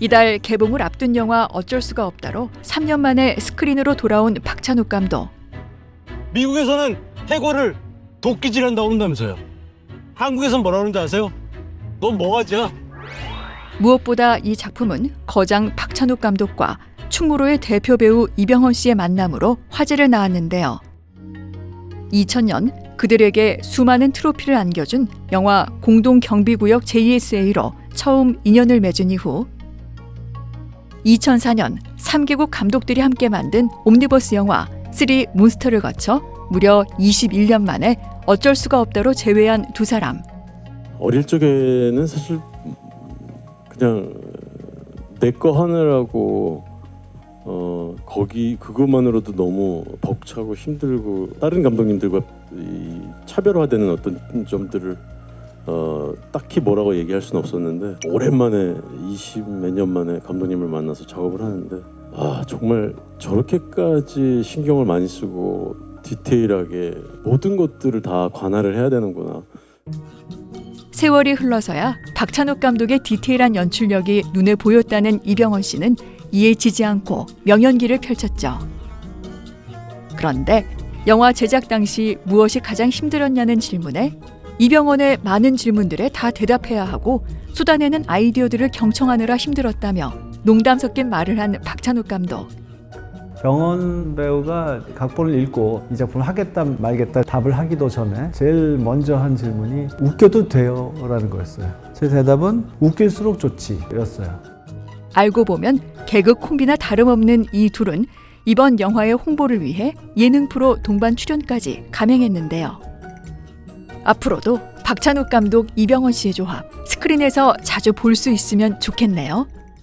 이달 개봉을 앞둔 영화 어쩔 수가 없다로 3년 만에 스크린으로 돌아온 박찬욱 감독. 미국에서는 해골을 도끼질한다고 그런다면서요. 한국에선 뭐라 그러는지 아세요? 넌 뭐가지야? 무엇보다 이 작품은 거장 박찬욱 감독과 충무로의 대표 배우 이병헌 씨의 만남으로 화제를 낳았는데요. 2000년 그들에게 수많은 트로피를 안겨준 영화 공동 경비구역 JSA로 처음 인연을 맺은 이후 2004년 3개국 감독들이 함께 만든 옴니버스 영화 3 몬스터를 거쳐 무려 21년 만에 어쩔 수가 없다로 재회한 두 사람. 어릴 적에는 사실 그냥 내 거 하느라고 어 거기 그것만으로도 너무 벅차고 힘들고 다른 감독님들과 이 차별화되는 어떤 점들을 어 딱히 뭐라고 얘기할 수는 없었는데 오랜만에 20 몇 년 만에 감독님을 만나서 작업을 하는데 아 정말 저렇게까지 신경을 많이 쓰고 디테일하게 모든 것들을 다 관할을 해야 되는구나. 세월이 흘러서야 박찬욱 감독의 디테일한 연출력이 눈에 보였다는 이병헌 씨는 이에 지지 않고 명연기를 펼쳤죠. 그런데 영화 제작 당시 무엇이 가장 힘들었냐는 질문에 이병헌의 많은 질문들에 다 대답해야 하고 쏟아내는 아이디어들을 경청하느라 힘들었다며 농담 섞인 말을 한 박찬욱 감독. 병원 배우가 각본을 읽고 이 작품을 하겠다 말겠다 답을 하기도 전에 제일 먼저 한 질문이 웃겨도 돼요? 라는 거였어요. 제 대답은 웃길수록 좋지 였어요. 알고 보면 개그 콤비나 다름없는 이 둘은 이번 영화의 홍보를 위해 예능 프로 동반 출연까지 감행했는데요. 앞으로도 박찬욱 감독 이병헌 씨의 조합 스크린에서 자주 볼 수 있으면 좋겠네요.